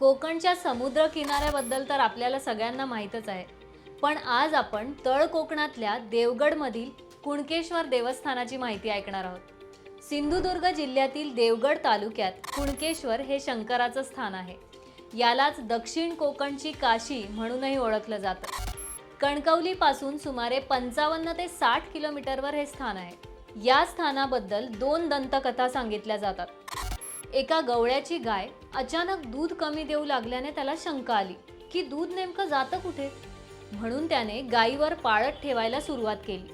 कोकणच्या समुद्र किनाऱ्याबद्दल तर आपल्याला सगळ्यांना माहीतच आहे. पण आज आपण तळ कोकणातल्या देवगडमधील कुणकेश्वर देवस्थानाची माहिती ऐकणार आहोत. सिंधुदुर्ग जिल्ह्यातील देवगड तालुक्यात कुणकेश्वर हे शंकराचं स्थान आहे. यालाच दक्षिण कोकणची काशी म्हणूनही ओळखलं जातं. कणकवलीपासून सुमारे पंचावन्न ते साठ किलोमीटरवर हे स्थान आहे. या स्थानाबद्दल दोन दंतकथा सांगितल्या जातात. एका गवळ्याची गाय अचानक दूध कमी देऊ लागल्याने त्याला शंका आली की दूध नेमकं जातं कुठे? म्हणून त्याने गायीवर पाळत ठेवायला सुरुवात केली.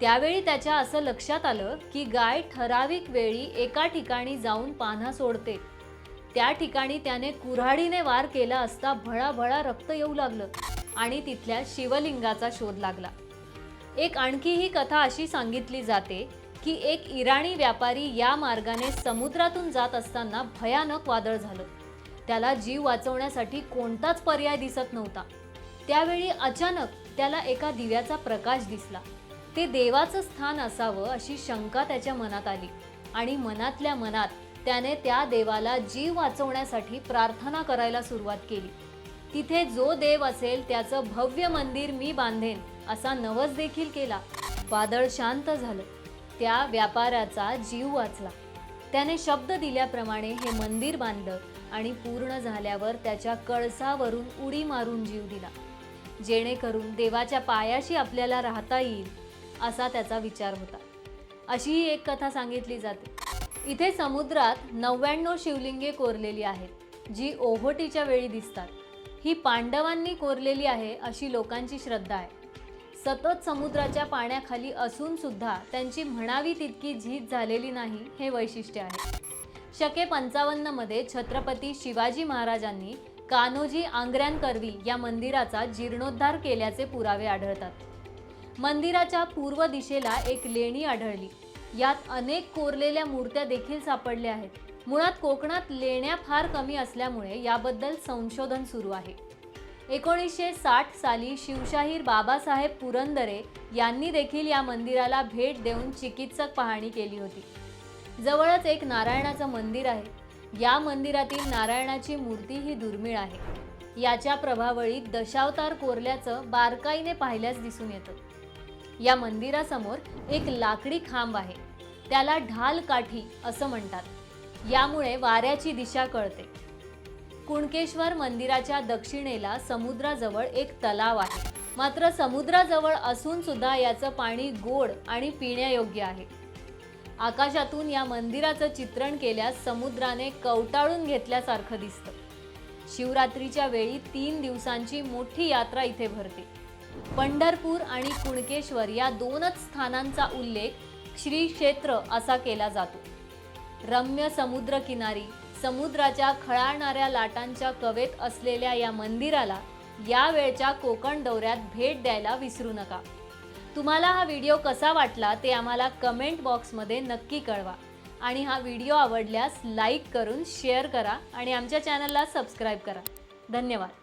त्यावेळी त्याच्या असं लक्षात आलं की गाय ठराविक वेळी एका ठिकाणी जाऊन पान्हा सोडते. त्या ठिकाणी त्याने कुऱ्हाडीने वार केला असता भळाभळा रक्त येऊ लागलं आणि तिथल्या शिवलिंगाचा शोध लागला. एक आणखी ही कथा अशी सांगितली जाते की एक इराणी व्यापारी या मार्गाने समुद्रातून जात असताना भयानक वादळ झालं. त्याला जीव वाचवण्यासाठी कोणताच पर्याय दिसत नव्हता. त्यावेळी अचानक त्याला एका दिव्याचा प्रकाश दिसला. ते देवाचं स्थान असावं अशी शंका त्याच्या मनात आली आणि मनातल्या मनात त्याने त्या देवाला जीव वाचवण्यासाठी प्रार्थना करायला सुरुवात केली. तिथे जो देव असेल त्याचं भव्य मंदिर मी बांधेन असा नवस देखील केला. वादळ शांत झालं. त्या व्यापाराचा जीव वाचला. त्याने शब्द दिल्याप्रमाणे हे मंदिर बांधलं आणि पूर्ण झाल्यावर त्याच्या कळसावरून उडी मारून जीव दिला. जेणेकरून देवाच्या पायाशी आपल्याला राहता येईल असा त्याचा विचार होता. अशी ही एक कथा सांगितली जाते. इथे समुद्रात नव्याण्णव शिवलिंगे कोरलेली आहेत जी ओहोटीच्या वेळी दिसतात. ही पांडवांनी कोरलेली आहे अशी लोकांची श्रद्धा आहे. सतत समुद्राच्या पाण्याखाली असून सुद्धा त्यांची म्हणावी तितकी झीज झालेली नाही हे वैशिष्ट्य आहे. शके पंचावन्नमध्ये छत्रपती शिवाजी महाराजांनी कान्होजी आंग्र्यांकरवी या मंदिराचा जीर्णोद्धार केल्याचे पुरावे आढळतात. मंदिराच्या पूर्व दिशेला एक लेणी आढळली. यात अनेक कोरलेल्या मूर्त्या देखील सापडल्या आहेत. मुळात कोकणात लेण्या फार कमी असल्यामुळे याबद्दल संशोधन सुरू आहे. एकोणीसशे साठ साली शिवशाहीर बाबासाहेब पुरंदरे यांनी देखील या मंदिराला भेट देऊन चिकित्सक पाहणी केली होती. जवळच एक नारायणाचं मंदिर आहे. या मंदिरातील नारायणाची मूर्ती ही दुर्मिळ आहे. याच्या प्रभावळीत दशावतार कोरल्याचं बारकाईने पाहिल्यास दिसून येतं. या मंदिरासमोर एक लाकडी खांब आहे. त्याला ढाल काठी असं म्हणतात. यामुळे वाऱ्याची दिशा कळते. कुणकेश्वर मंदिराच्या दक्षिणेला समुद्राजवळ एक तलाव आहे. मात्र समुद्राजवळ असून सुद्धा याचं पाणी गोड आणि पिण्यायोग्य आहे. आकाशातून या मंदिराचं चित्रण केल्यास समुद्राने कवटाळून घेतल्यासारखं दिसतं. शिवरात्रीच्या वेळी तीन दिवसांची मोठी यात्रा इथे भरते. पंढरपूर आणि कुणकेश्वर या दोनच स्थानांचा उल्लेख श्री क्षेत्र असा केला जातो. रम्य समुद्रकिनारी समुद्राच्या खळाळणाऱ्या लाटांच्या कवेत असलेल्या या मंदिराला या वेळच्या कोकण दौऱ्यात भेट द्यायला विसरू नका. तुम्हाला हा व्हिडिओ कसा वाटला ते आम्हाला कमेंट बॉक्समध्ये नक्की कळवा. आणि हा व्हिडिओ आवडल्यास लाईक करून शेअर करा आणि आमच्या चॅनलला सबस्क्राईब करा. धन्यवाद.